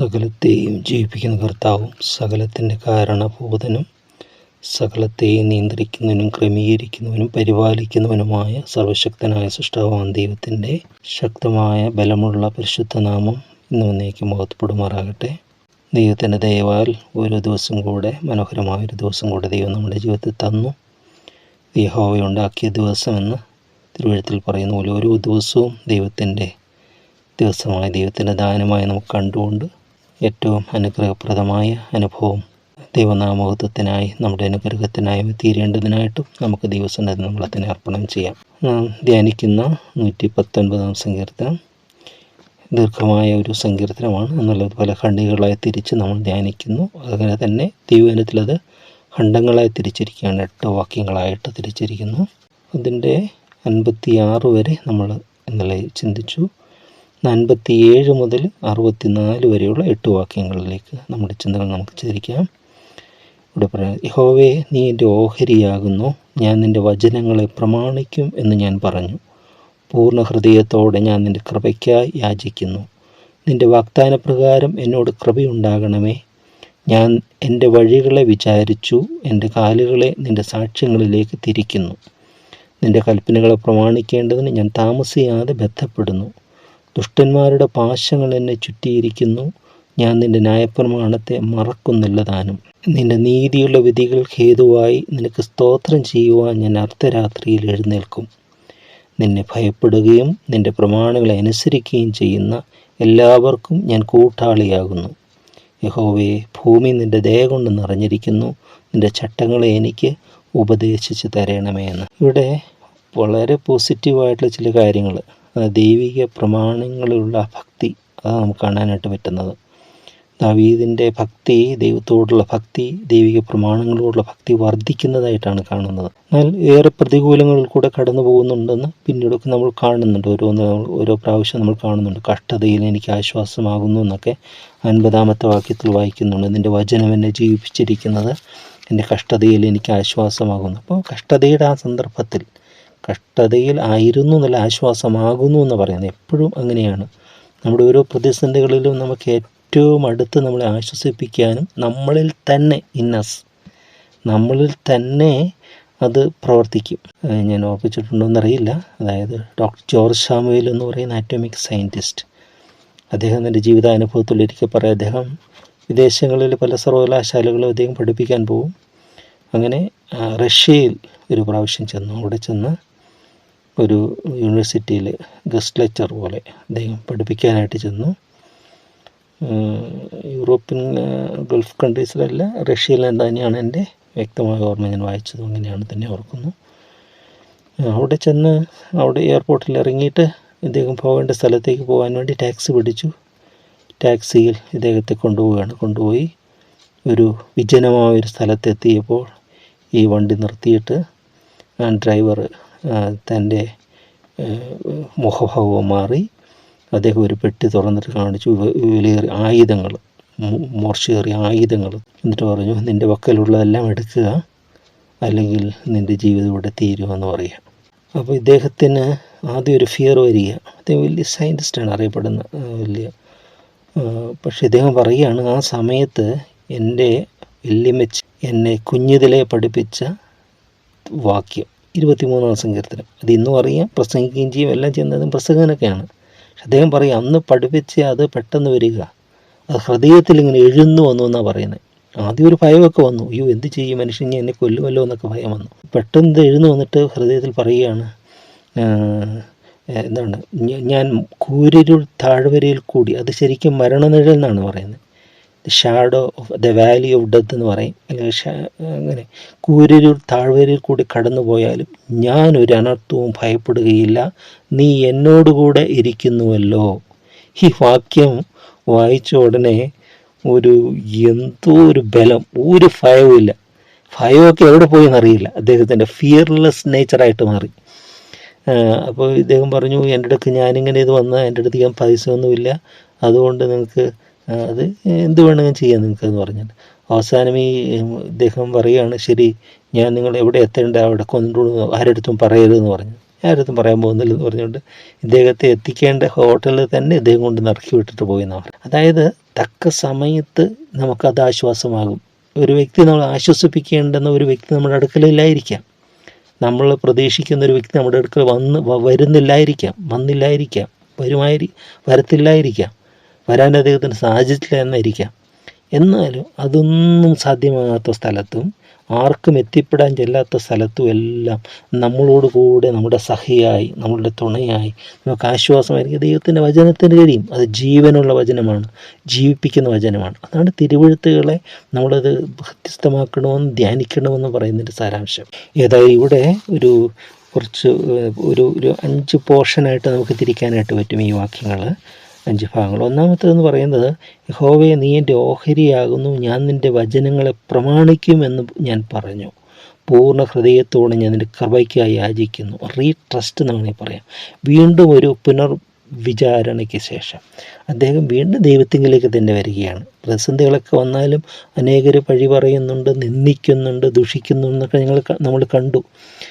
സകലത്തെയും ജീവിപ്പിക്കുന്ന കർത്താവും സകലത്തിന്റെ കാരണഭൂതനും സകലത്തെയും നിയന്ത്രിക്കുന്നവനും ക്രമീകരിക്കുന്നവനും പരിപാലിക്കുന്നവനുമായ സർവശക്തനായ സൃഷ്ടാവാൻ ദൈവത്തിന്റെ ശക്തമായ ബലമുള്ള പരിശുദ്ധനാമം ഇന്ന് ഒന്നേക്ക് മുഖത്തുപെടുമാറാകട്ടെ ദൈവത്തിന്റെ ദയവാൽ ഓരോ ദിവസം കൂടെ മനോഹരമായ ഒരു ദിവസം കൂടെ ദൈവം നമ്മുടെ ജീവിതത്തിൽ തന്നു. ദൈഹോവയുണ്ടാക്കിയ ദിവസമെന്ന് തിരുവഴുത്തിൽ പറയുന്ന പോലെ ഓരോ ദിവസവും ദൈവത്തിന്റെ ദിവസമായ ദൈവത്തിന്റെ ദാനമായി നമുക്ക് കണ്ടുകൊണ്ട് ഏറ്റവും അനുഗ്രഹപ്രദമായ അനുഭവം ദൈവനാമോഹത്വത്തിനായി നമ്മുടെ അനുഗ്രഹത്തിനായി തീരേണ്ടതിനായിട്ടും നമുക്ക് ദൈവസന്നിധി നമ്മളെ തന്നെ അർപ്പണം ചെയ്യാം. ധ്യാനിക്കുന്ന നൂറ്റി പത്തൊൻപതാം സങ്കീർത്തനം ദീർഘമായ ഒരു സങ്കീർത്തനമാണ്. എന്നുള്ളത് പല ഖണ്ഡികളായി തിരിച്ച് നമ്മൾ ധ്യാനിക്കുന്നു. അങ്ങനെ തന്നെ ദൈവനത്തിലത് ഖണ്ഡങ്ങളായി തിരിച്ചിരിക്കുകയാണ്. എട്ട് വാക്യങ്ങളായിട്ട് തിരിച്ചിരിക്കുന്നു. അതിന്റെ അൻപത്തി ആറ് വരെ നമ്മൾ ഇന്നലെ ചിന്തിച്ചു. അൻപത്തിയേഴ് മുതൽ അറുപത്തിനാല് വരെയുള്ള എട്ട് വാക്യങ്ങളിലേക്ക് നമ്മുടെ ചിന്തകൾ നമുക്ക് ചിന്തിക്കാം ഇവിടെ പറയാം യഹോവേ നീ എന്റെ ഓഹരിയാകുന്നു. ഞാൻ നിന്റെ വചനങ്ങളെ പ്രമാണിക്കും എന്ന് ഞാൻ പറഞ്ഞു. പൂർണ ഹൃദയത്തോടെ ഞാൻ നിന്റെ കൃപയ്ക്കായി യാചിക്കുന്നു. നിന്റെ വാഗ്ദാനപ്രകാരം എന്നോട് കൃപയുണ്ടാകണമേ. ഞാൻ എന്റെ വഴികളെ വിചാരിച്ചു എന്റെ കാലുകളെ നിന്റെ സാക്ഷ്യങ്ങളിലേക്ക് തിരിക്കുന്നു. നിന്റെ കൽപ്പനകളെ പ്രമാണിക്കേണ്ടതിന് ഞാൻ താമസിയാതെ ബന്ധപ്പെടുന്നു. ദുഷ്ടന്മാരുടെ പാശങ്ങൾ എന്നെ ചുറ്റിയിരിക്കുന്നു. ഞാൻ നിന്റെ ന്യായപ്രമാണത്തെ മറക്കുന്നില്ല താനും നിന്റെ നീതിയുള്ള വിധികൾ ഹേതുവായി നിനക്ക് സ്തോത്രം ചെയ്യുവാൻ ഞാൻ അർദ്ധരാത്രിയിൽ എഴുന്നേൽക്കും. നിന്നെ ഭയപ്പെടുകയും നിന്റെ പ്രമാണങ്ങളെ അനുസരിക്കുകയും ചെയ്യുന്ന എല്ലാവർക്കും ഞാൻ കൂട്ടാളിയാകുന്നു. യഹോവയെ ഭൂമി നിന്റെ ദയ കൊണ്ട് നിറഞ്ഞിരിക്കുന്നു. നിന്റെ ചട്ടങ്ങളെ എനിക്ക് ഉപദേശിച്ച് തരണമേ എന്ന്. ഇവിടെ വളരെ പോസിറ്റീവായിട്ടുള്ള ചില കാര്യങ്ങൾ ദൈവിക പ്രമാണങ്ങളിലുള്ള ഭക്തി അതാണ് നമുക്ക് കാണാനായിട്ട് പറ്റുന്നത്. ദാവീദിന്റെ ഭക്തി ദൈവത്തോടുള്ള ഭക്തി ദൈവിക പ്രമാണങ്ങളോടുള്ള ഭക്തി വർദ്ധിക്കുന്നതായിട്ടാണ് കാണുന്നത്. എന്നാൽ ഏറെ പ്രതികൂലങ്ങളിൽ കൂടെ കടന്നു പോകുന്നുണ്ടെന്ന് പിന്നീടൊക്കെ നമ്മൾ കാണുന്നുണ്ട്. ഓരോന്ന് ഓരോ പ്രാവശ്യം നമ്മൾ കാണുന്നുണ്ട്. കഷ്ടതയിൽ എനിക്ക് ആശ്വാസമാകുന്നു എന്നൊക്കെ അൻപതാമത്തെ വാക്യത്തിൽ വായിക്കുന്നുണ്ട്. നിന്റെ വചനം എന്നെ ജീവിപ്പിച്ചിരിക്കുന്നത് എന്റെ കഷ്ടതയിൽ എനിക്ക് ആശ്വാസമാകുന്നു. അപ്പോൾ കഷ്ടതയുടെ ആ സന്ദർഭത്തിൽ കഷ്ടതയിൽ ആയിരുന്നു എന്നുള്ള ആശ്വാസമാകുന്നു എന്ന് പറയുന്നത്. എപ്പോഴും അങ്ങനെയാണ്. നമ്മുടെ ഓരോ പ്രതിസന്ധികളിലും നമുക്ക് ഏറ്റവും അടുത്ത് നമ്മളെ ആശ്വസിപ്പിക്കാനും നമ്മളിൽ തന്നെ ഇന്നസ് നമ്മളിൽ തന്നെ അത് പ്രവർത്തിക്കും. ഞാൻ ഓർപ്പിച്ചിട്ടുണ്ടോയെന്നറിയില്ല അതായത് ഡോക്ടർ ജോർജ് ഷാമുവേൽ എന്ന് പറയുന്ന ആറ്റോമിക് സയന്റിസ്റ്റ് അദ്ദേഹം തന്റെ ജീവിതാനുഭവത്തിലൊരിക്കൽ പറയാം അദ്ദേഹം വിദേശങ്ങളിൽ പല സർവകലാശാലകളും അദ്ദേഹം പഠിപ്പിക്കാൻ പോകും അങ്ങനെ റഷ്യയിൽ ഒരു പ്രാവശ്യം ചെന്നു. അവിടെ ചെന്ന് ഒരു യൂണിവേഴ്സിറ്റിയിൽ ഗസ്റ്റ് ലെക്ചർ പോലെ അദ്ദേഹം പഠിപ്പിക്കാനായിട്ട് ചെന്നു. യൂറോപ്യൻ ഗൾഫ് കൺട്രീസിലല്ല റഷ്യയിൽ തന്നെയാണ് എന്റെ വ്യക്തമായ ഓർമ്മ ഞാൻ വായിച്ചത് അങ്ങനെയാണ് തന്നെ ഓർക്കുന്നു. അവിടെ ചെന്ന് അവിടെ എയർപോർട്ടിൽ ഇറങ്ങിയിട്ട് ഇദ്ദേഹം പോകേണ്ട സ്ഥലത്തേക്ക് പോകാൻ വേണ്ടി ടാക്സി പിടിച്ചു. ടാക്സിയിൽ ഇദ്ദേഹത്തെ കൊണ്ടുപോവുകയാണ്. കൊണ്ടുപോയി ഒരു വിജനമായ ഒരു സ്ഥലത്തെത്തിയപ്പോൾ ഈ വണ്ടി നിർത്തിയിട്ട് ഡ്രൈവർ തന്റെ മുഖഭാവം മാറി അദ്ദേഹം ഒരു പെട്ടി തുറന്നിട്ട് കാണിച്ചു. വിലയേറിയ ആയുധങ്ങൾ മോർച്ചേറിയ ആയുധങ്ങൾ. എന്നിട്ട് പറഞ്ഞു നിന്റെ പക്കലുള്ളതെല്ലാം എടുക്കുക. അല്ലെങ്കിൽ നിന്റെ ജീവിതം ഇവിടെ തീരുമെന്ന് പറയുക അപ്പോൾ ഇദ്ദേഹത്തിന് ആദ്യം ഒരു ഫിയർ വരിക. അദ്ദേഹം വലിയ സയന്റിസ്റ്റാണ് അറിയപ്പെടുന്ന വലിയ പക്ഷേ ഇദ്ദേഹം പറയുകയാണ് ആ സമയത്ത് എന്റെ വല്യമ്മച്ച് എന്നെ കുഞ്ഞിതിലെ പഠിപ്പിച്ച വാക്യം. ഇരുപത്തിമൂന്നാം സങ്കീർത്തനം. അത് ഇന്നും അറിയാം പ്രസംഗിക്കുകയും ചെയ്യും എല്ലാം ചെയ്യുന്നതും പ്രസംഗനൊക്കെയാണ്. അദ്ദേഹം പറയും അന്ന് പഠിപ്പിച്ച് അത് പെട്ടെന്ന് വരിക. അത് ഹൃദയത്തിൽ ഇങ്ങനെ എഴുന്നു വന്നു എന്നാണ് പറയുന്നത്. ആദ്യം ഒരു ഭയമൊക്കെ വന്നു. അയ്യോ എന്ത് ചെയ്യും മനുഷ്യൻ? എന്നെ കൊല്ലുമല്ലോ എന്നൊക്കെ ഭയം വന്നു. പെട്ടെന്ന് എഴുന്നു വന്നിട്ട് ഹൃദയത്തിൽ പറയുകയാണ് എന്താണ് ഞാൻ കൂരിരുൾ താഴ്വരയിൽ കൂടി അത് ശരിക്കും മരണനിഴൽ എന്നാണ് പറയുന്നത്. Shadow of the valley of death എന്ന് പറയും. അല്ലെങ്കിൽ അങ്ങനെ കൂരിരുൾ താഴ്വരയിൽ കൂടി കടന്നു പോയാലും ഞാൻ ഒരു അനർത്ഥവും ഭയപ്പെടുകയില്ല. നീ എന്നോടുകൂടെ ഇരിക്കുന്നുവല്ലോ. ഈ വാക്യം വായിച്ച ഉടനെ ഒരു എന്തോ ഒരു ബലം ഒരു ഭയവുമില്ല ഭയമൊക്കെ എവിടെ പോയി എന്നറിയില്ല. അദ്ദേഹത്തിന്റെ ഫിയർലെസ് നേച്ചറായിട്ട് മാറി. അപ്പോൾ ഇദ്ദേഹം പറഞ്ഞു എന്റെ അടുക്ക് ഞാനിങ്ങനെ ഇത് വന്ന എന്റെ അടുത്ത് ഞാൻ പൈസ ഒന്നുമില്ല. അതുകൊണ്ട് നിങ്ങൾക്ക് അത് എന്ത് വേണമെങ്കിലും ചെയ്യാം നിങ്ങൾക്ക് എന്ന് പറഞ്ഞിട്ട്. അവസാനം ഈ ഇദ്ദേഹം പറയുകയാണ് ശരി ഞാൻ നിങ്ങൾ എവിടെ എത്തേണ്ട അവിടെ കൊണ്ടുപോകുന്നു ആരടുത്തും പറയരുതെന്ന് പറഞ്ഞു. ആരടുത്തും പറയാൻ പോകുന്നില്ലെന്ന് പറഞ്ഞുകൊണ്ട് ഇദ്ദേഹത്തെ എത്തിക്കേണ്ട ഹോട്ടലിൽ തന്നെ ഇദ്ദേഹം കൊണ്ട് നിറക്കി വിട്ടിട്ട് പോയി എന്നാണ് അതായത് തക്ക സമയത്ത് നമുക്കത് ആശ്വാസമാകും. ഒരു വ്യക്തി നമ്മൾ ആശ്വസിപ്പിക്കേണ്ടെന്ന ഒരു വ്യക്തി നമ്മുടെ അടുക്കളയിലായിരിക്കാം നമ്മൾ പ്രതീക്ഷിക്കുന്ന ഒരു വ്യക്തി നമ്മുടെ അടുക്കൽ വന്ന് വരുന്നില്ലായിരിക്കാം. വന്നില്ലായിരിക്കാം. വരുമായി വരത്തില്ലായിരിക്കാം. വരാൻ അദ്ദേഹത്തിന് സാധിച്ചില്ല എന്നായിരിക്കാം. എന്നാലും അതൊന്നും സാധ്യമാകാത്ത സ്ഥലത്തും ആർക്കും എത്തിപ്പെടാൻ ചെല്ലാത്ത സ്ഥലത്തും എല്ലാം നമ്മളോട് കൂടെ നമ്മുടെ സഹിയായി നമ്മളുടെ തുണയായി നമുക്ക് ആശ്വാസമായിരിക്കും. ദൈവത്തിന്റെ വചനത്തിന് കഴിയും അത് ജീവനുള്ള വചനമാണ് ജീവിപ്പിക്കുന്ന വചനമാണ്. അതാണ് തിരുവഴുത്തുകളെ നമ്മളത് വ്യത്യസ്തമാക്കണമെന്ന് ധ്യാനിക്കണമെന്ന് പറയുന്നതിന്റെ സാരാംശം. ഏതായാലും ഇവിടെ ഒരു കുറച്ച് ഒരു ഒരു അഞ്ച് പോർഷനായിട്ട് നമുക്ക് തിരിക്കാനായിട്ട് പറ്റും ഈ വാക്യങ്ങൾ. അഞ്ച് ഭാഗങ്ങൾ. ഒന്നാമത്തേതെന്ന് പറയുന്നത് യഹോവയെ നീ എന്റെ ഓഹരിയാകുന്നു. ഞാൻ നിന്റെ വചനങ്ങളെ പ്രമാണിക്കുമെന്ന് ഞാൻ പറഞ്ഞു. പൂർണ ഹൃദയത്തോടെ ഞാൻ നിന്റെ കൃപയ്ക്കായി യാചിക്കുന്നു. റീ ട്രസ്റ്റ് എന്ന് വേണമെങ്കിൽ പറയാം. വീണ്ടും ഒരു പുനർ വിചാരണയ്ക്ക് ശേഷം. അദ്ദേഹം വീണ്ടും ദൈവത്തിങ്കിലേക്ക് തന്നെ വരികയാണ്. പ്രതിസന്ധികളൊക്കെ വന്നാലും അനേകർ പഴി പറയുന്നുണ്ട് നിന്ദിക്കുന്നുണ്ട് ദുഷിക്കുന്നുണ്ടൊക്കെ ഞങ്ങൾ നമ്മൾ കണ്ടു.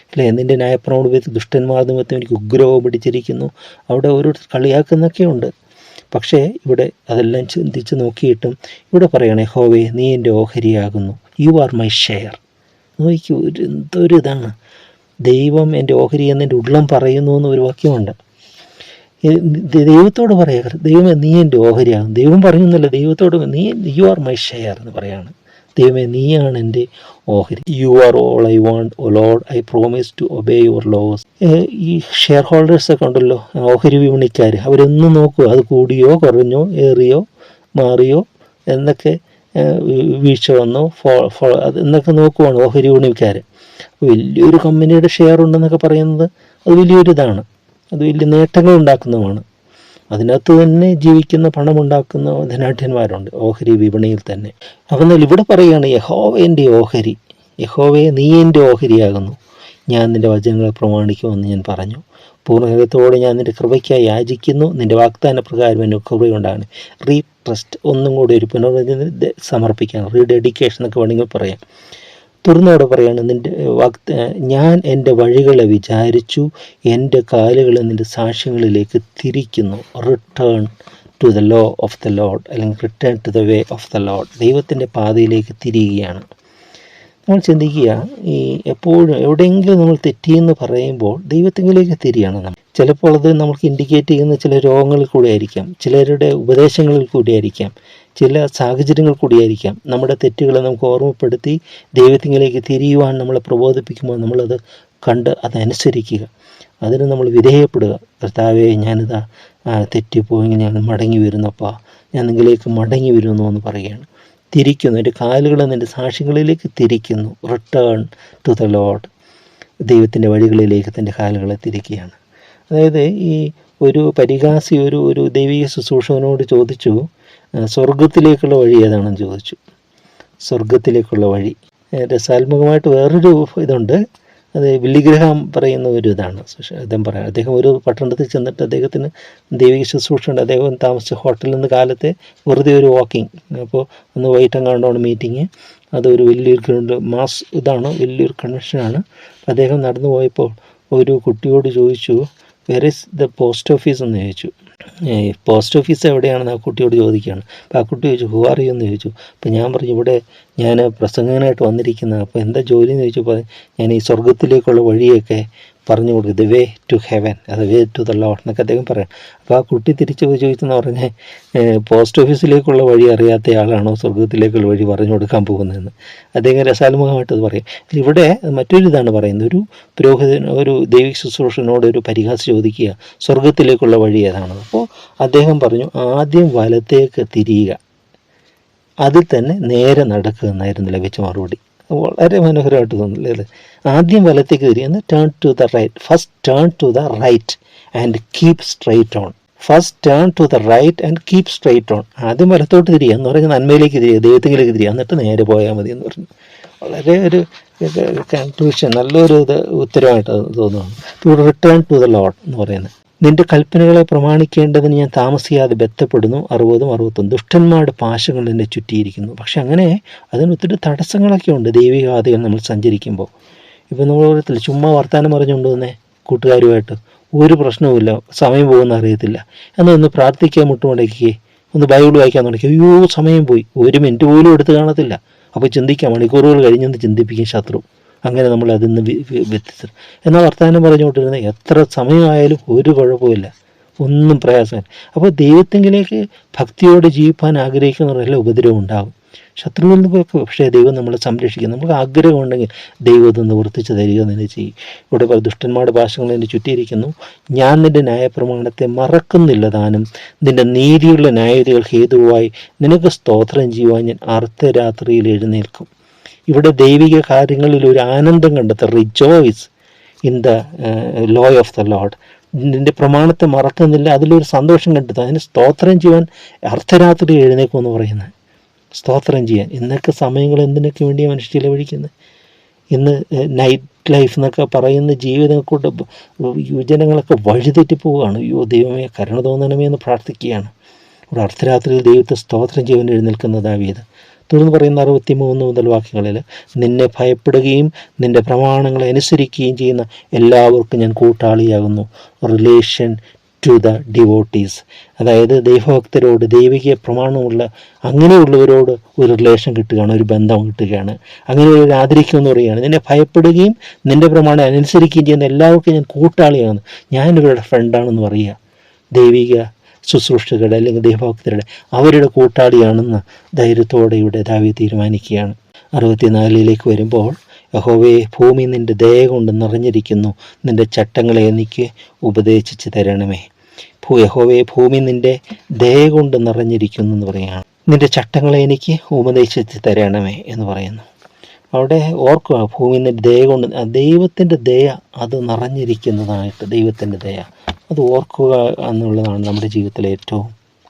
അല്ലേ? എന്നിന്റെ ന്യായപ്രമോട് ദുഷ്ടന്മാർ നിമിത്തം എനിക്ക് ഉഗ്രവും പിടിച്ചിരിക്കുന്നു. അവിടെ ഓരോരുത്തർ കളിയാക്കുന്നൊക്കെ ഉണ്ട് പക്ഷേ ഇവിടെ അതെല്ലാം ചിന്തിച്ച് നോക്കിയിട്ടും ഇവിടെ പറയണേ ഹോവേ നീ എന്റെ ഓഹരിയാകുന്നു. യു ആർ മൈ ഷെയർ നോക്കൂ ഒരു എന്തൊരു ഇതാണ്. ദൈവം എന്റെ ഓഹരി എന്നെന്റെ ഉള്ളം പറയുന്നു എന്നൊരു വാക്യമുണ്ട്. ദൈവത്തോട് പറയുക ദൈവം നീ എന്റെ ഓഹരിയാകും ദൈവം പറയുന്നില്ല ദൈവത്തോട് നീ യു ആർ മൈ ഷെയർ എന്ന് പറയാണ്. ദൈവമേ നീയാണ് എന്റെ ഓഹരി. You are all I want O Lord I promise to obey your laws ഈ ഷെയർ ഹോൾഡേഴ്സ് ഒക്കെ ഉണ്ടല്ലോ ഓഹരി വിപണിക്കാർ അവരൊന്നും നോക്കുക അത് കൂടിയോ കുറഞ്ഞോ ഏറിയോ മാറിയോ എന്നൊക്കെ വീഴ്ച വന്നോ ഫോ ഫോ അത് എന്നൊക്കെ നോക്കുവാണ് ഓഹരി വിപണിക്കാർ വലിയൊരു കമ്പനിയുടെ ഷെയർ ഉണ്ടെന്നൊക്കെ പറയുന്നത് അത് വലിയൊരു ഇതാണ് അത് വലിയ നേട്ടങ്ങൾ ഉണ്ടാക്കുന്നതുമാണ് അതിനകത്ത് തന്നെ ജീവിക്കുന്ന പണമുണ്ടാക്കുന്ന ധനാഠ്യന്മാരുണ്ട് ഓഹരി വിപണിയിൽ തന്നെ. എന്നാൽ ഇവിടെ പറയുകയാണ് യഹോവ എന്റെ ഓഹരി യഹോവയെ നീ എന്റെ ഓഹരിയാകുന്നു. ഞാൻ നിന്റെ വചനങ്ങളെ പ്രമാണിക്കുമെന്ന് ഞാൻ പറഞ്ഞു. പൂർണഹൃദയത്തോടെ ഞാൻ നിന്റെ കൃപയ്ക്കായി യാചിക്കുന്നു. നിന്റെ വാഗ്ദാന പ്രകാരം എന്റെ കൃപയുണ്ടാണ് റീ ട്രസ്റ്റ് ഒന്നും കൂടി ഒരു പുനർവചന സമർപ്പിക്കാൻ റീ ഡെഡിക്കേഷൻ എന്നൊക്കെ വേണമെങ്കിൽ പറയാം. തുറന്നോടെ പറയാണ് നിന്റെ വാക്ത ഞാൻ എന്റെ വഴികളെ വിചാരിച്ചു എന്റെ കാലുകളെ നിന്റെ സാക്ഷ്യങ്ങളിലേക്ക് തിരിക്കുന്നു. Return to the law of the Lord അല്ലെങ്കിൽ return to the way of the Lord ദൈവത്തിന്റെ പാതയിലേക്ക് തിരിയുകയാണ്. നമ്മൾ ചിന്തിക്കുക ഈ എപ്പോഴും എവിടെയെങ്കിലും നമ്മൾ തെറ്റിയെന്ന് പറയുമ്പോൾ ദൈവത്തിങ്കിലേക്ക് തിരിയാണ് നമ്മൾ. ചിലപ്പോൾ അത് നമുക്ക് ഇൻഡിക്കേറ്റ് ചെയ്യുന്ന ചില രോഗങ്ങളിൽ കൂടെ ആയിരിക്കാം ചിലരുടെ ഉപദേശങ്ങളിൽ കൂടെ ആയിരിക്കാം. ചില സാഹചര്യങ്ങൾ കൂടിയായിരിക്കാം. നമ്മുടെ തെറ്റുകളെ നമുക്ക് ഓർമ്മപ്പെടുത്തി ദൈവത്തിങ്കിലേക്ക് തിരിയുവാൻ നമ്മളെ പ്രബോധിപ്പിക്കുമ്പോൾ നമ്മളത് കണ്ട് അതനുസരിക്കുക. അതിന് നമ്മൾ വിധേയപ്പെടുക. കർത്താവെ ഞാനിതാ തെറ്റിപ്പോയി. ഞാൻ മടങ്ങി വരുന്നപ്പാ. ഞാൻ നിങ്ങളിലേക്ക് മടങ്ങി വരുന്നു എന്ന് പറയുകയാണ്. തിരിക്കുന്നു. എന്റെ കാലുകൾ നിന്റെ സാക്ഷികളിലേക്ക് തിരിക്കുന്നു. റിട്ടേൺ ടു ദ ലോഡ് ദൈവത്തിന്റെ വഴികളിലേക്ക് തന്റെ കാലുകളെ തിരിക്കുകയാണ്. അതായത് ഈ ഒരു പരിഹാസി ഒരു ഒരു ദൈവിക ശുശ്രൂഷകനോട് ചോദിച്ചു "ആ, സ്വർഗത്തിലേക്കുള്ള വഴി ഏതാണെന്ന് ചോദിച്ചു. സ്വർഗത്തിലേക്കുള്ള വഴി. രസാത്മകമായിട്ട് വേറൊരു ഇതുണ്ട്. അത് വില്ലിഗ്രഹം പറയുന്ന ഒരു ഇതാണ്. അദ്ദേഹം പറയാം അദ്ദേഹം ഒരു പട്ടണത്തിൽ ചെന്നിട്ട് അദ്ദേഹത്തിന് ദൈവിക ശുശ്രൂഷ ഉണ്ട് അദ്ദേഹം താമസിച്ച ഹോട്ടലിൽ നിന്ന് കാലത്തെ വെറുതെ ഒരു വാക്കിംഗ് അപ്പോൾ ഒന്ന് വൈകിട്ടങ്ങാണ്ടാണ് മീറ്റിംഗ് അതൊരു വലിയൊരു മാസ് ഇതാണ് വലിയൊരു കൺവെൻഷനാണ് അദ്ദേഹം നടന്നു പോയപ്പോൾ ഒരു കുട്ടിയോട് ചോദിച്ചു where is the post office എന്ന് ചോദിച്ചു. പോസ്റ്റ് ഓഫീസ് എവിടെയാണെന്ന് ആ കുട്ടിയോട് ചോദിക്കുകയാണ്. അപ്പോൾ ആ കുട്ടി ചോദിച്ചു ഹു ആർ യു എന്ന് ചോദിച്ചു. അപ്പോൾ ഞാൻ പറഞ്ഞു ഇവിടെ ഞാൻ പ്രസംഗനായിട്ട് വന്നിരിക്കുന്ന. അപ്പോൾ എന്താ ജോലി? എന്ന് ചോദിച്ചപ്പോൾ ഞാൻ ഈ സ്വർഗത്തിലേക്കുള്ള വഴിയൊക്കെ പറഞ്ഞു കൊടുക്കും ദ വേ ടു ഹെവൻ അത് വേ ടു ദ ലോഡ് എന്നൊക്കെ അദ്ദേഹം പറയാം അപ്പോൾ ആ കുട്ടി തിരിച്ചു പോയി ചോദിച്ചെന്ന് പറഞ്ഞ് പോസ്റ്റ് ഓഫീസിലേക്കുള്ള വഴി അറിയാത്ത ആളാണോ സ്വർഗത്തിലേക്കുള്ള വഴി പറഞ്ഞു കൊടുക്കാൻ പോകുന്നതെന്ന്? അദ്ദേഹം രസാത്മകമായിട്ട് പറയും. ഇവിടെ മറ്റൊരു ഇതാണ് പറയുന്നത്. ഒരു പുരോഹിതൻ ഒരു ദൈവിക ശുശ്രൂഷനോട് ഒരു പരിഹാസം ചോദിക്കുക സ്വർഗത്തിലേക്കുള്ള വഴി ഏതാണെന്ന്. അപ്പോൾ അദ്ദേഹം പറഞ്ഞു ആദ്യം വലത്തേക്ക് തിരിയുക. അതിൽ തന്നെ നേരെ നടക്കുക എന്നായിരുന്നു ലഭിച്ച മറുപടി. വളരെ മനോഹരമായിട്ട് തോന്നുന്നു അല്ലേ? ആദ്യം വലത്തേക്ക് വരിക എന്ന് turn to the right first turn to the right and keep straight on first turn to the right and keep straight on ആദ്യം വലത്തോട്ട് തിരിയുക എന്ന് പറഞ്ഞാൽ നന്മയിലേക്ക് തിരിയുക ദൈവത്തിലേക്ക് തിരിയുക എന്നിട്ട് നേരെ പോയാൽ മതി എന്ന് പറഞ്ഞു. വളരെ ഒരു കൺക്ലൂഷൻ നല്ലൊരു ഇത് ഉത്തരവായിട്ട് തോന്നുന്നു. റിട്ടേൺ ടു ദ ലോഡ് എന്ന് പറയുന്നത്. നിന്റെ കൽപ്പനകളെ പ്രമാണിക്കേണ്ടതിന് ഞാൻ താമസിയാതെ ബന്ധപ്പെടുന്നു. അറുപതും അറുപത്തൊന്നും. ദുഷ്ടന്മാരുടെ പാശങ്ങൾ എന്നെ ചുറ്റിയിരിക്കുന്നു. പക്ഷെ അങ്ങനെ അതിന് ഒത്തിരി തടസ്സങ്ങളൊക്കെ ഉണ്ട്. ദൈവികാദികൾ നമ്മൾ സഞ്ചരിക്കുമ്പോൾ. ഇപ്പം നമ്മൾ ഓരോരുത്തർ ചുമ്മാ വർത്തമാനം പറഞ്ഞുകൊണ്ട് തന്നെ കൂട്ടുകാരുമായിട്ട്. ഒരു പ്രശ്നവുമില്ല. സമയം പോകുന്ന അറിയത്തില്ല. എന്നാൽ ഒന്ന് പ്രാർത്ഥിക്കാൻ മുട്ടുമുടക്കിയേ ഒന്ന് ബൈബിൾ വായിക്കാൻ തുടങ്ങി. അയ്യോ സമയം പോയി. ഒരു മിനിറ്റ് പോലും എടുത്ത് കാണത്തില്ല. അപ്പോൾ ചിന്തിക്കാം. മണിക്കൂറുകൾ കഴിഞ്ഞെന്ന് ചിന്തിപ്പിക്കും ശത്രു. അങ്ങനെ നമ്മൾ അതിൽ നിന്ന് വ്യത്യസ്തം എന്നാൽ വർത്തമാനം പറഞ്ഞുകൊണ്ടിരുന്ന എത്ര സമയമായാലും ഒരു കുഴപ്പമില്ല ഒന്നും പ്രയാസമില്ല. അപ്പോൾ ദൈവത്തെങ്കിലേക്ക് ഭക്തിയോടെ ജീവിപ്പാൻ ആഗ്രഹിക്കുന്നവരെല്ലാം ഉപദ്രവം ഉണ്ടാകും. ശത്രുവിൽ നിന്നൊക്കെ പക്ഷേ ദൈവം നമ്മളെ സംരക്ഷിക്കും. നമുക്ക് ആഗ്രഹമുണ്ടെങ്കിൽ ദൈവം അത് നിവർത്തിച്ച് തരിക തന്നെ ചെയ്യും. ഇവിടെ പല ദുഷ്ടന്മാരുടെ ഭാഷകൾ എന്നെ ചുറ്റിയിരിക്കുന്നു. ഞാൻ നിന്റെ ന്യായപ്രമാണത്തെ മറക്കുന്നില്ല താനും. നിന്റെ നീതിയുള്ള ന്യായവിധികൾ ഹേതുവായി നിനക്ക് സ്തോത്രം ചെയ്യുവാൻ ഞാൻ അർദ്ധരാത്രിയിൽ എഴുന്നേൽക്കും. ഇവിടെ ദൈവിക കാര്യങ്ങളിൽ ഒരു ആനന്ദം കണ്ടെത്തുക rejoice in the law of the Lord നിന്റെ പ്രമാണത്തെ മറക്കുന്നില്ല അതിലൊരു സന്തോഷം കണ്ടെത്തുക അതിന് സ്തോത്രം ചെയ്യാൻ അർദ്ധരാത്രി എഴുന്നേക്കും എന്ന് പറയുന്നത്. സ്തോത്രം ചെയ്യാൻ. ഇന്നൊക്കെ സമയങ്ങൾ എന്തിനൊക്കെ വേണ്ടിയാണ് മനുഷ്യ ചിലവഴിക്കുന്നത് ഇന്ന് നൈറ്റ് ലൈഫ് എന്നൊക്കെ പറയുന്ന ജീവിതം കൊണ്ട് യുവജനങ്ങളൊക്കെ വഴിതെറ്റി പോവുകയാണ്. യോ ദൈവമേ കരുണ തോന്നണമേ എന്ന് പ്രാർത്ഥിക്കുകയാണ്. ഇവിടെ അർദ്ധരാത്രിയിൽ ദൈവത്തെ സ്തോത്രം ചെയ്യാൻ എഴുന്നേൽക്കുന്ന ദാവീത് തുടർന്ന് പറയുന്ന അറുപത്തി മൂന്ന് മുതൽ വാക്യങ്ങളിൽ നിന്നെ ഭയപ്പെടുകയും നിന്റെ പ്രമാണങ്ങളെ അനുസരിക്കുകയും ചെയ്യുന്ന എല്ലാവർക്കും ഞാൻ കൂട്ടാളിയാകുന്നു. റിലേഷൻ ടു ദ ഡിവോട്ടീസ് അതായത് ദൈവഭക്തരോട് ദൈവിക പ്രമാണമുള്ള അങ്ങനെയുള്ളവരോട് ഒരു റിലേഷൻ കിട്ടുകയാണ് ഒരു ബന്ധം കിട്ടുകയാണ്. അങ്ങനെ ഒരു ആദരിക്കുമെന്ന് പറയുകയാണ് നിന്നെ ഭയപ്പെടുകയും നിന്റെ പ്രമാണം അനുസരിക്കുകയും ചെയ്യുന്ന എല്ലാവർക്കും ഞാൻ കൂട്ടാളിയാണ്. ഞാൻ ഇവരുടെ ഫ്രണ്ടാണെന്ന് പറയുക. ദൈവിക ശുശ്രൂഷകരുടെ അല്ലെങ്കിൽ ദൈവഭക്തരുടെ അവരുടെ കൂട്ടാളിയാണെന്ന് ധൈര്യത്തോടെ ഇവിടെ ദാവി തീരുമാനിക്കുകയാണ്. അറുപത്തിനാലിലേക്ക് വരുമ്പോൾ യഹോവയെ ഭൂമി നിന്റെ ദയ കൊണ്ട് നിറഞ്ഞിരിക്കുന്നു. നിന്റെ ചട്ടങ്ങളെ എനിക്ക് ഉപദേശിച്ച് തരണമേ. ഭൂ യഹോവയെ ഭൂമി നിന്റെ ദയ കൊണ്ട് നിറഞ്ഞിരിക്കുന്നു എന്ന് പറയുകയാണ്. നിന്റെ ചട്ടങ്ങളെ എനിക്ക് ഉപദേശിച്ച് തരണമേ എന്ന് പറയുന്നു. അവിടെ ഓർക്കുക ഭൂമി നിന്റെ ദയ കൊണ്ട് ദൈവത്തിന്റെ ദയ അത് നിറഞ്ഞിരിക്കുന്നതായിട്ട് ദൈവത്തിന്റെ ദയ. അത് ഓർക്കുക എന്നുള്ളതാണ് നമ്മുടെ ജീവിതത്തിലെ ഏറ്റവും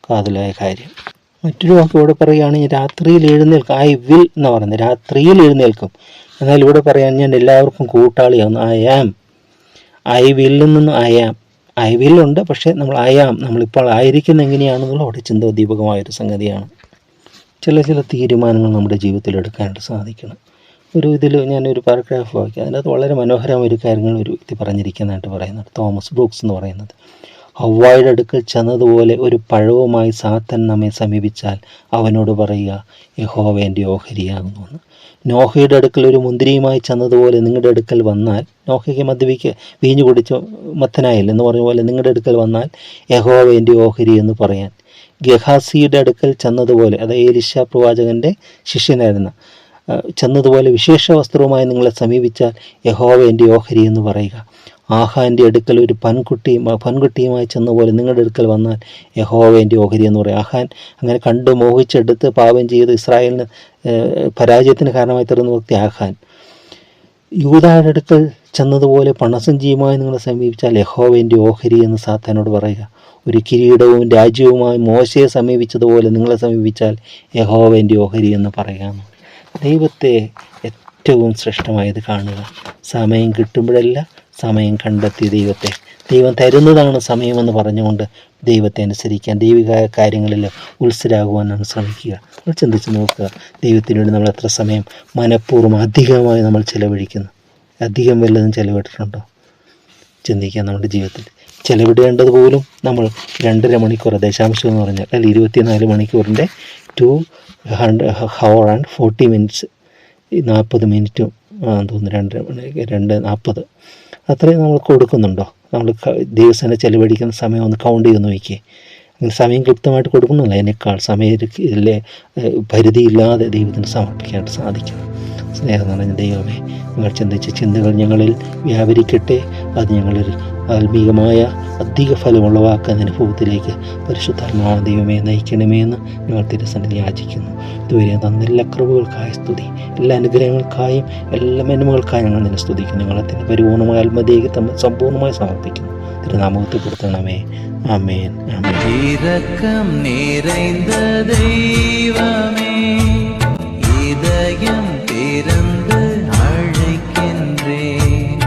കാതലായ കാര്യം. മറ്റൊരു വാക്ക് ഇവിടെ പറയുകയാണെങ്കിൽ രാത്രിയിൽ എഴുന്നേൽക്കും. ഐ വിൽ എന്ന് പറയുന്നത്. രാത്രിയിൽ എഴുന്നേൽക്കും. എന്നാൽ ഇവിടെ പറയാൻ ഞാൻ എല്ലാവർക്കും കൂട്ടാളിയാണ്. I am. ഐ വില്ലിൽ നിന്ന് ഐ ആം. ഐ വില്ലുണ്ട് പക്ഷേ നമ്മൾ ഐ ആം. നമ്മളിപ്പോൾ ആയിരിക്കുന്ന എങ്ങനെയാണെന്നുള്ള അവിടെ ചിന്തോദ്ദീപകമായൊരു സംഗതിയാണ്. ചില ചില തീരുമാനങ്ങൾ നമ്മുടെ ജീവിതത്തിൽ എടുക്കാനായിട്ട് സാധിക്കണം. ഒരു ഇതിൽ ഞാനൊരു പാരഗ്രാഫ് വായിക്കാം. അതിനകത്ത് വളരെ മനോഹരമായ ഒരു കാര്യങ്ങൾ ഒരു വ്യക്തി പറഞ്ഞിരിക്കുന്നതായിട്ട് പറയുന്നത്. തോമസ് ബ്രൂക്സ് എന്ന് പറയുന്നത്. ഹവ്വായുടെ അടുക്കൽ ചെന്നതുപോലെ ഒരു പഴവുമായി സാത്തൻ നമ്മെ സമീപിച്ചാൽ അവനോട് പറയുക യഹോവ എന്റെ ഓഹരിയാകുന്നു എന്ന്. നോഹയുടെ അടുക്കൽ ഒരു മുന്തിരിയുമായി ചെന്നതുപോലെ നിങ്ങളുടെ അടുക്കൽ വന്നാൽ നോഹയ്ക്ക് മദ്യപിക്ക് വീഞ്ഞു കുടിച്ച് മത്തനായില്ല എന്ന് പറഞ്ഞ പോലെ നിങ്ങളുടെ അടുക്കൽ വന്നാൽ യഹോവ എന്റെ ഓഹരി എന്ന് പറയാൻ. ഗഹാസിയുടെ അടുക്കൽ ചെന്നതുപോലെ അത് ഏലിഷ പ്രവാചകന്റെ ശിഷ്യനായിരുന്ന ചെന്നതുപോലെ വിശേഷ വസ്ത്രവുമായി നിങ്ങളെ സമീപിച്ചാൽ യഹോവ എന്റെ ഓഹരി എന്ന് പറയുക. ആഹാന്റെ അടുക്കൽ ഒരു പൻകുട്ടിയും പൻകുട്ടിയുമായി പൻകുട്ടിയുമായി ചെന്നപോലെ നിങ്ങളുടെ അടുക്കൽ വന്നാൽ യഹോവ എന്റെ ഓഹരി എന്ന് പറയും. ആഹാൻ അങ്ങനെ കണ്ടു മോഹിച്ചെടുത്ത് പാപം ചെയ്ത് ഇസ്രായേലിന് പരാജയത്തിന് കാരണമായി തീർന്ന വ്യക്തി ആഹാൻ. യൂതായുടെ അടുക്കൽ ചെന്നതുപോലെ പണസഞ്ചിയുമായി നിങ്ങളെ സമീപിച്ചാൽ യഹോവന്റെ ഓഹരി എന്ന് സാത്താനോട് പറയുക. ഒരു കിരീടവും രാജ്യവുമായി മോശയെ സമീപിച്ചതുപോലെ നിങ്ങളെ സമീപിച്ചാൽ യഹോവന്റെ ഓഹരി എന്ന് പറയാം ദൈവത്തെ ഏറ്റവും ശ്രേഷ്ഠമായത് കാണുക. സമയം കിട്ടുമ്പോഴല്ല സമയം കണ്ടെത്തി ദൈവത്തെ. ദൈവം തരുന്നതാണ് സമയമെന്ന് പറഞ്ഞുകൊണ്ട് ദൈവത്തെ അനുസരിക്കാൻ ദൈവിക കാര്യങ്ങളിൽ ഉത്സരാകുവാനാണ് ശ്രമിക്കുക. നമ്മൾ ചിന്തിച്ച് നോക്കുക. ദൈവത്തിന് വേണ്ടി നമ്മൾ എത്ര സമയം മനഃപൂർവം അധികമായി നമ്മൾ ചിലവഴിക്കുന്നു. അധികം വല്ലതും ചിലവിട്ടിട്ടുണ്ടോ? ചിന്തിക്കുക നമ്മുടെ ജീവിതത്തിൽ. ചിലവിടേണ്ടത് പോലും നമ്മൾ രണ്ടര മണിക്കൂർ ദശാംശം എന്ന് പറഞ്ഞാൽ അല്ലെങ്കിൽ ഇരുപത്തിനാല് മണിക്കൂറിന്റെ two hour and forty minutes നാൽപ്പത് മിനിറ്റും തോന്നുന്നു രണ്ട് മണി രണ്ട് നാൽപ്പത് അത്രയും നമ്മൾ കൊടുക്കുന്നുണ്ടോ? നമ്മൾ ദിവസേന ചെലവഴിക്കുന്ന സമയം ഒന്ന് കൗണ്ട് ചെയ്ത് നോക്കിയേ. അങ്ങനെ സമയം ക്ലിപ്തമായിട്ട് അതിനേക്കാൾ സമയത്തിലെ പരിധിയില്ലാതെ ദൈവത്തിന് സമർപ്പിക്കാനായിട്ട് സാധിക്കും. സ്നേഹം നിറഞ്ഞ ദൈവമേ നിങ്ങൾ ചിന്തിച്ച ചിന്തകൾ ഞങ്ങളിൽ വ്യാപരിക്കട്ടെ. അത് ഞങ്ങളിൽ ആത്മീകമായ അധിക ഫലമുള്ളവാക്കുന്ന അനുഭവത്തിലേക്ക് പരിശുദ്ധാത്മാവ് ദൈവമേ നയിക്കണമേ എന്ന് ഞങ്ങൾ തിരുസന്നിധി യാചിക്കുന്നു ഇതുവരെ തന്ന എല്ലാ കൃപകൾക്കായ സ്തുതി എല്ലാ അനുഗ്രഹങ്ങൾക്കായും എല്ലാ മെനുമകൾക്കായും ഞങ്ങൾ നിന്നെ സ്തുതിക്കുന്നു ഞങ്ങളത്തിന് പരിപൂർണമായ ആത്മദേഹി തമ്മിൽ സമ്പൂർണ്ണമായി സമർപ്പിക്കുന്നു തിരുനാമത്വപ്പെടുത്തണമേ ആമേൻ ആമേൻ இரக்கம் நிறைந்த தெய்வமே இதயம் திறந்து அழைக்கின்றேன்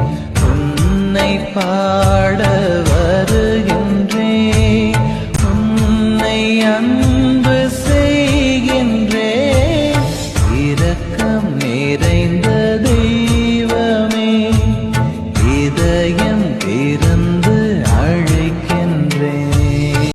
உன்னை பாட